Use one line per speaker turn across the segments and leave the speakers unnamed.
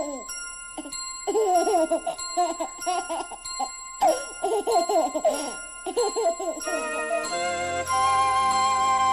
Thank you.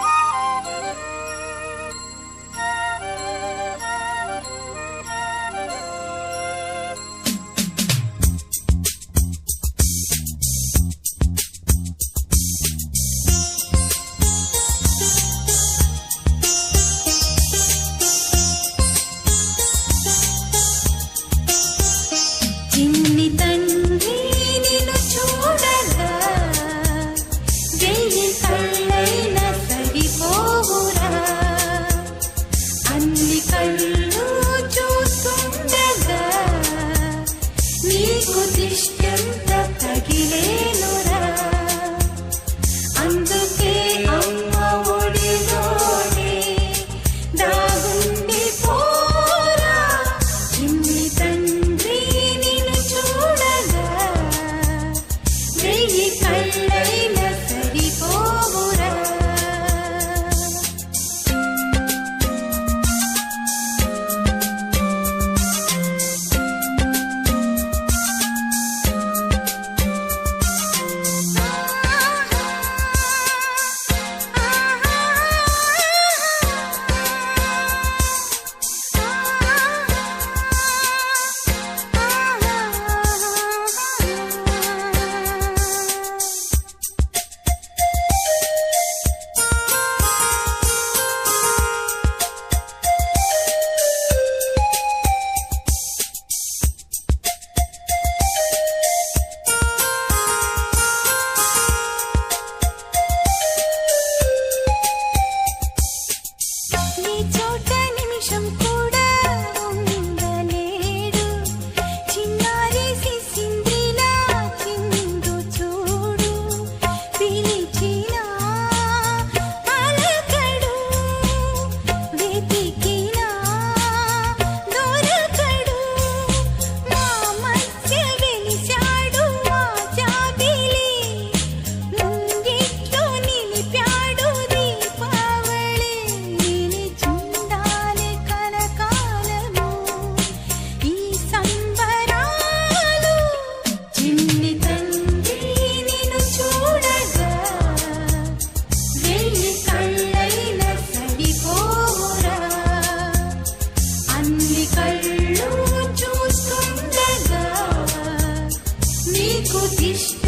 Tudo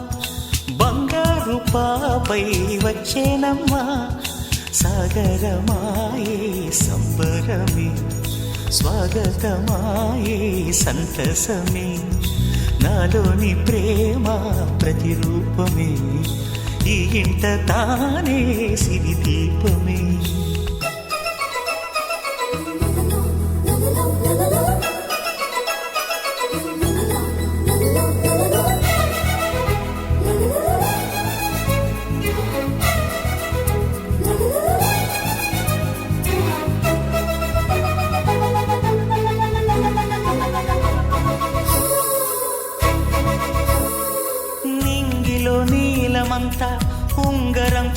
కృపాపై వచ్చేనమ్మా. సాగరమాయే సంబరమే. స్వాగతమాయే సంతసమే. నాలోని ప్రేమ ప్రతిరూపమే. ఈ ఇంట తానే సిరి దీపమే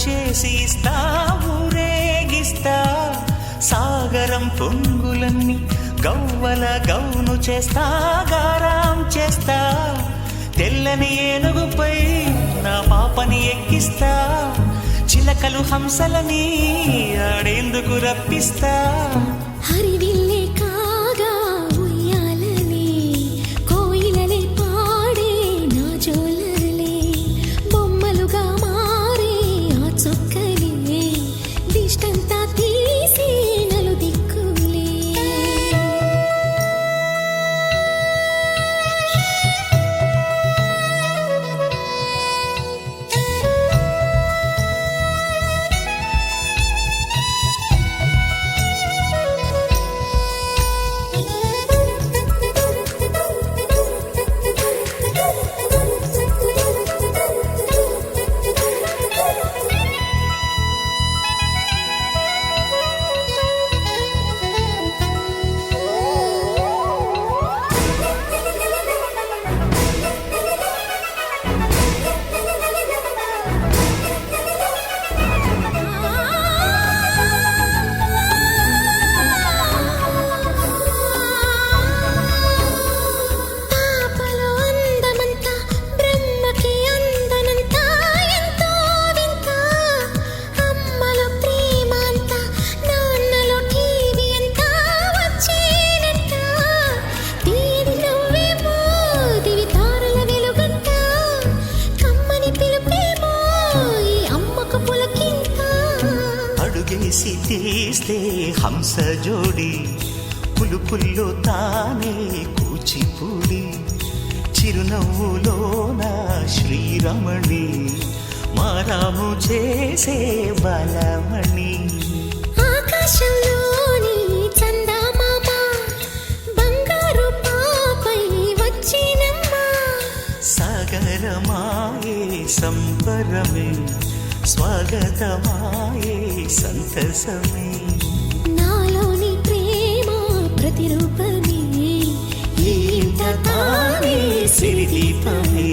కలిసి ఇస్తా ఊరేగిస్తా సాగరం పొంగులన్నీ గవ్వల గౌను చేస్తా గారాం చేస్తా. తెల్లని ఏనుగుపై నా పాపని ఎక్కిస్తా. చిలకలు హంసలని ఆడేందుకు రప్పిస్తా.
హరివిల్లే
జోడి పులుపుల్లో తానే కూచిపూడి చిరునవ్వులో నా శ్రీరమణి మారాము చేసే బలమణి.
ఆకాశంలోని చందమామ బంగారు పాపై వచ్చినమ్మా.
సాగరమాయే సంబరమే స్వాగతమాయే సంతసమే.
ప్రతిరూపమే
ఇంత ఇంట తానే సిరిదీపమే